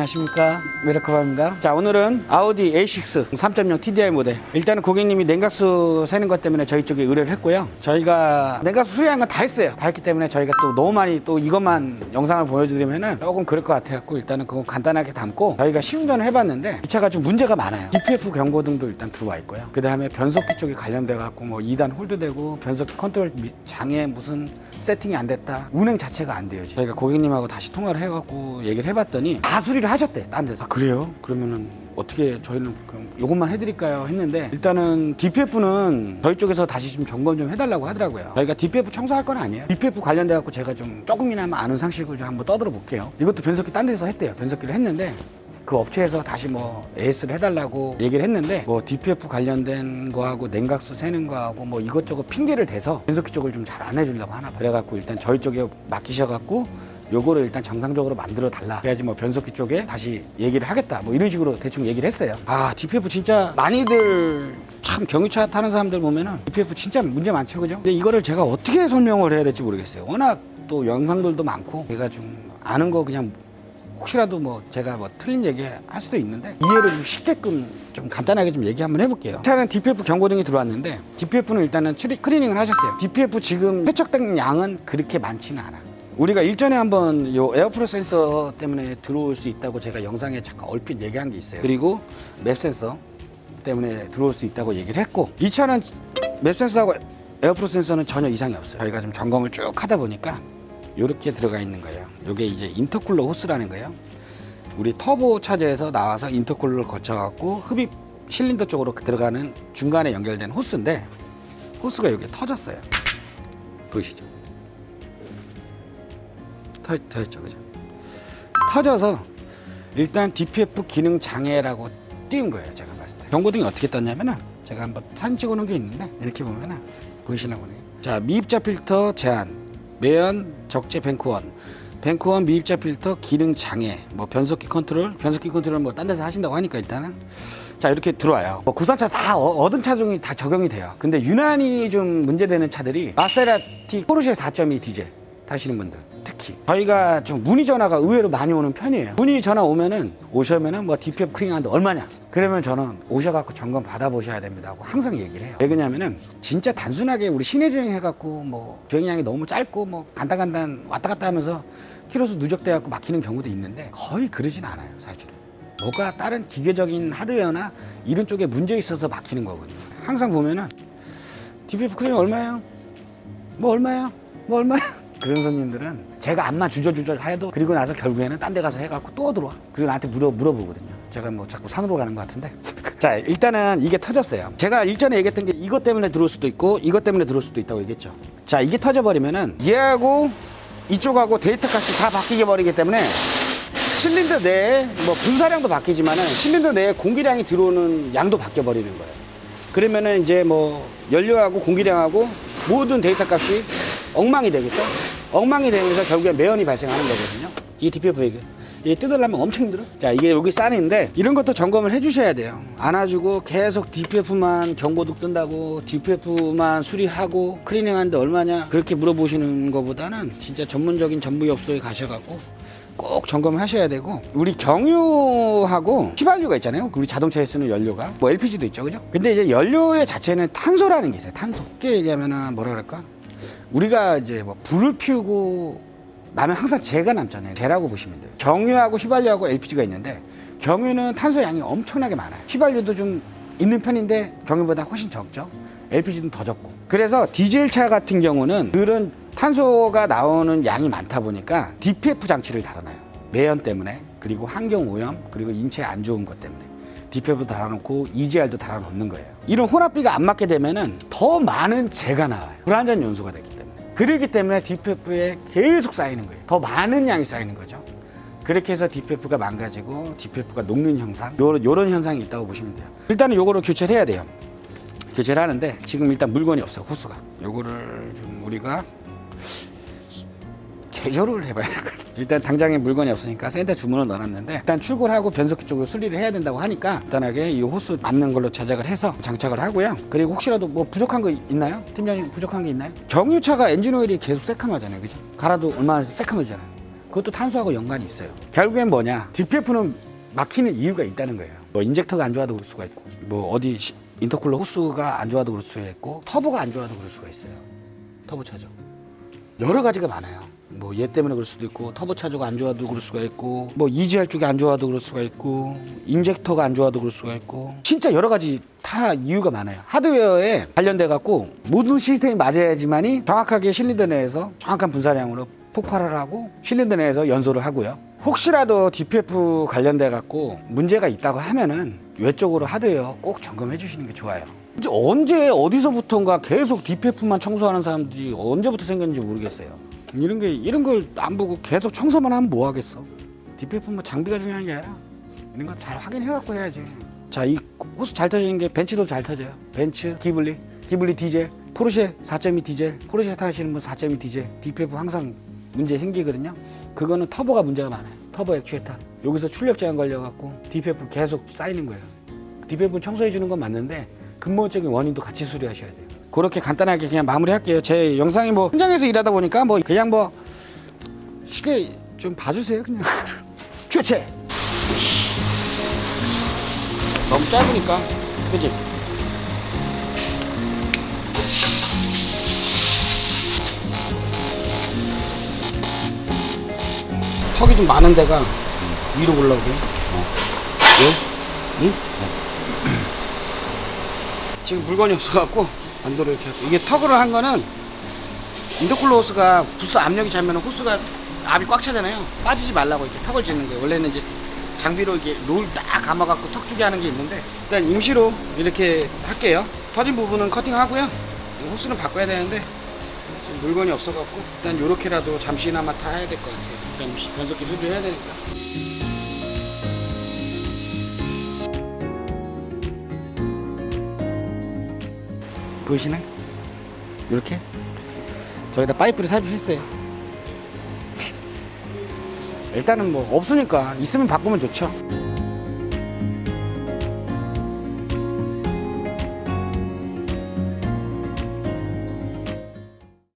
안녕하십니까? 메르커바입니다. 자 오늘은 아우디 A6 3.0 TDI 모델. 일단은 고객님이 냉각수 새는 것 때문에 저희 쪽에 의뢰를 했고요. 저희가 냉각수 수리한 건 다 했어요. 다 했기 때문에 저희가 또 너무 많이 또 이것만 영상을 보여드리면은 조금 그럴 것 같아갖고 일단은 그거 간단하게 담고 저희가 시운전을 해봤는데 이 차가 좀 문제가 많아요. DPF 경고등도 일단 들어와 있고요. 그 다음에 변속기 쪽에 관련돼 갖고 뭐 2단 홀드되고 변속기 컨트롤 미- 장애 무슨 세팅이 안 됐다. 운행 자체가 안 돼요 저희가 고객님하고 다시 통화를 해갖고 얘기를 해봤더니 다 수리를 하셨대 딴 데서 아, 그래요? 그러면은 어떻게 저희는 그럼 요것만 해드릴까요? 했는데 일단은 DPF는 저희 쪽에서 다시 좀 점검 좀 해달라고 하더라고요 저희가 DPF 청소할 건 아니에요 DPF 관련돼 갖고 제가 좀 조금이나마 아는 상식을 좀 한번 떠들어 볼게요 이것도 변속기 딴 데서 했대요 변속기를 했는데 그 업체에서 다시 뭐 AS를 해달라고 얘기를 했는데 뭐 DPF 관련된 거하고 냉각수 새는 거하고 뭐 이것저것 핑계를 대서 변속기 쪽을 좀 잘 안 해주려고 하나 봐요. 그래갖고 일단 저희 쪽에 맡기셔갖고 요거를 일단 정상적으로 만들어 달라. 그래야지 뭐 변속기 쪽에 다시 얘기를 하겠다. 뭐 이런 식으로 대충 얘기를 했어요. 아 DPF 진짜 많이들 참 경유차 타는 사람들 보면은 DPF 진짜 문제 많죠, 그죠? 근데 이거를 제가 어떻게 설명을 해야 될지 모르겠어요. 워낙 또 영상들도 많고 제가 좀 아는 거 그냥 혹시라도 뭐 제가 뭐 틀린 얘기 할 수도 있는데 이해를 좀 쉽게끔 좀 간단하게 좀 얘기 한번 해볼게요. 차는 DPF 경고등이 들어왔는데 DPF는 일단은 추리, 클리닝을 하셨어요. DPF 지금 세척된 양은 그렇게 많지는 않아. 우리가 일전에 한번 요 에어프로 센서 때문에 들어올 수 있다고 제가 영상에 잠깐 얼핏 얘기한 게 있어요. 그리고 맵 센서 때문에 들어올 수 있다고 얘기를 했고 이 차는 맵 센서하고 에어프로 센서는 전혀 이상이 없어요. 저희가 좀 점검을 쭉 하다 보니까 이렇게 들어가 있는 거예요. 이게 이제 인터쿨러 호스라는 거예요. 우리 터보 차저에서 나와서 인터쿨러를 거쳐갖고 흡입 실린더 쪽으로 들어가는 중간에 연결된 호스인데 호스가 여기 터졌어요. 보이시죠? 터, 터졌죠, 그죠? 터져서 일단 DPF 기능 장애라고 띄운 거예요, 제가 봤을 때. 경고등이 어떻게 떴냐면은 제가 한번 사진 찍어 놓은 게 있는데 이렇게 보면은 보이시나 보네요. 자, 미입자 필터 제한, 매연 적재 뱅크원, 뱅크원 미입자 필터 기능 장애, 뭐 변속기 컨트롤, 변속기 컨트롤 뭐 딴 데서 하신다고 하니까 일단은 자 이렇게 들어와요. 뭐 국산차 다 어- 얻은 차종이 다 적용이 돼요. 근데 유난히 좀 문제되는 차들이 마세라티 포르쉐 4.2 디젤 타시는 분들 특히 저희가 좀 문의 전화가 의외로 많이 오는 편이에요. 문의 전화 오면은 오셔면은 뭐 DPF 클링하는데 얼마냐? 그러면 저는 오셔갖고 점검 받아보셔야 됩니다 하고 항상 얘기를 해요. 왜 그러냐면은 진짜 단순하게 우리 시내 주행 해갖고 뭐 주행량이 너무 짧고 뭐 간단간단 왔다 갔다 하면서 키로수 누적돼갖고 막히는 경우도 있는데 거의 그러진 않아요 사실은. 뭐가 다른 기계적인 하드웨어나 이런 쪽에 문제 있어서 막히는 거거든요. 항상 보면은 DPF 클린 얼마예요? 뭐 얼마예요? 뭐 얼마예요? 그런 손님들은 제가 안만 주저주저 해도 그리고 나서 결국에는 딴 데 가서 해갖고 또 들어와. 그리고 나한테 물어, 물어보거든요. 제가 뭐 자꾸 산으로 가는 것 같은데. 자, 일단은 이게 터졌어요. 제가 일전에 얘기했던 게 이것 때문에 들어올 수도 있고 이것 때문에 들어올 수도 있다고 얘기했죠. 자, 이게 터져버리면은 얘하고 이쪽하고 데이터 값이 다 바뀌게 버리기 때문에 실린더 내에 뭐 분사량도 바뀌지만은 실린더 내에 공기량이 들어오는 양도 바뀌어 버리는 거예요. 그러면은 이제 뭐 연료하고 공기량하고 모든 데이터 값이 엉망이 되겠죠. 엉망이 되면서 결국에 매연이 발생하는 거거든요. 이 DPF 이게 이게 뜯으려면 엄청 힘들어. 자 이게 여기 싼인데 이런 것도 점검을 해주셔야 돼요. 안아주고 계속 DPF만 경고등 뜬다고 DPF만 수리하고 클리닝하는데 얼마냐 그렇게 물어보시는 것보다는 진짜 전문적인 전부업소에 가셔갖고 꼭 점검을 하셔야 되고 우리 경유하고 휘발유가 있잖아요. 우리 자동차에 쓰는 연료가 뭐 LPG도 있죠, 그죠? 근데 이제 연료의 자체는 탄소라는 게 있어요. 탄소. 쉽게 얘기하면은 뭐라 그럴까? 우리가 이제 뭐 불을 피우고 나면 항상 재가 남잖아요. 재라고 보시면 돼요. 경유하고 휘발유하고 LPG가 있는데 경유는 탄소 양이 엄청나게 많아요. 휘발유도 좀 있는 편인데 경유보다 훨씬 적죠. LPG는 더 적고. 그래서 디젤 차 같은 경우는 그런 탄소가 나오는 양이 많다 보니까 DPF 장치를 달아놔요. 매연 때문에 그리고 환경 오염 그리고 인체에 안 좋은 것 때문에 DPF도 달아놓고 EGR도 달아놓는 거예요. 이런 혼합비가 안 맞게 되면은 더 많은 재가 나와요. 불안전 요소가 되기 때문에. 그렇기 때문에 DPF에 계속 쌓이는 거예요. 더 많은 양이 쌓이는 거죠. 그렇게 해서 DPF가 망가지고 DPF가 녹는 현상, 요런, 요런 현상이 있다고 보시면 돼요. 일단은 요거를 교체를 해야 돼요. 교체를 하는데 지금 일단 물건이 없어 호스가. 요거를 좀 우리가 개조를 해봐야 될 것 같아요. 일단 당장에 물건이 없으니까 센터 주문을 넣어놨는데 일단 출고를 하고 변속기 쪽으로 수리를 해야 된다고 하니까 간단하게 이 호스 맞는 걸로 제작을 해서 장착을 하고요. 그리고 혹시라도 뭐 부족한 거 있나요? 팀장님 부족한 게 있나요? 경유차가 엔진 오일이 계속 새카마잖아요. 그죠? 갈아도 얼마나 새카매잖아요. 그것도 탄소하고 연관이 있어요. 결국엔 뭐냐? DPF는 막히는 이유가 있다는 거예요. 뭐 인젝터가 안 좋아도 그럴 수가 있고, 뭐 어디 시- 인터쿨러 호스가 안 좋아도 그럴 수가 있고, 터보가 안 좋아도 그럴 수가 있어요. 터보 차저. 여러 가지가 많아요. 뭐 얘 때문에 그럴 수도 있고 터보 차저가 안 좋아도 그럴 수가 있고 뭐 EGR 쪽이 안 좋아도 그럴 수가 있고 인젝터가 안 좋아도 그럴 수가 있고 진짜 여러 가지 다 이유가 많아요. 하드웨어에 관련돼 갖고 모든 시스템이 맞아야지만이 정확하게 실린더 내에서 정확한 분사량으로 폭발을 하고 실린더 내에서 연소를 하고요. 혹시라도 DPF 관련돼 갖고 문제가 있다고 하면은 외적으로 하드웨어 꼭 점검해 주시는 게 좋아요. 언제 어디서부턴가 계속 DPF만 청소하는 사람들이 언제부터 생겼는지 모르겠어요. 이런 게 이런 걸 안 보고 계속 청소만 하면 뭐 하겠어? DPF 뭐 장비가 중요한 게 아니라 이런 거 잘 확인해 갖고 해야지. 자, 이 호스 잘 터지는 게 벤츠도 잘 터져요. 벤츠, 기블리, 기블리 디젤, 포르쉐 4.2 디젤, 포르쉐 타시는 분 4.2 디젤, DPF 항상 문제 생기거든요. 그거는 터보가 문제가 많아요. 터보 액추에터. 여기서 출력 제한 걸려 갖고 DPF 계속 쌓이는 거예요. DPF 청소해 주는 건 맞는데 근본적인 원인도 같이 수리하셔야 돼요. 그렇게 간단하게 그냥 마무리할게요. 제 영상이 뭐 현장에서 일하다 보니까 뭐 그냥 뭐 쉽게 좀 봐주세요. 그냥 교체. 너무 짧으니까 그지? 턱이 좀 많은 데가 위로 올라오게. 어. 왜? 응? 지금 물건이 없어갖고 반도를 이렇게. 이게 턱으로 한 거는 인더쿨러 호스가 부스 압력이 차면 호스가 압이 꽉 차잖아요. 빠지지 말라고 이렇게 턱을 짓는 거예요. 원래는 이제 장비로 이게 롤 딱 감아갖고 턱 주게 하는 게 있는데 일단 임시로 이렇게 할게요. 터진 부분은 커팅하고요. 이 호스는 바꿔야 되는데 지금 물건이 없어갖고 일단 이렇게라도 잠시나마 타야 될 것 같아요. 일단 변속기 수리를 해야 되니까. 보이시나요? 이렇게 저기다 파이프를 삽입했어요. 일단은 뭐 없으니까 있으면 바꾸면 좋죠.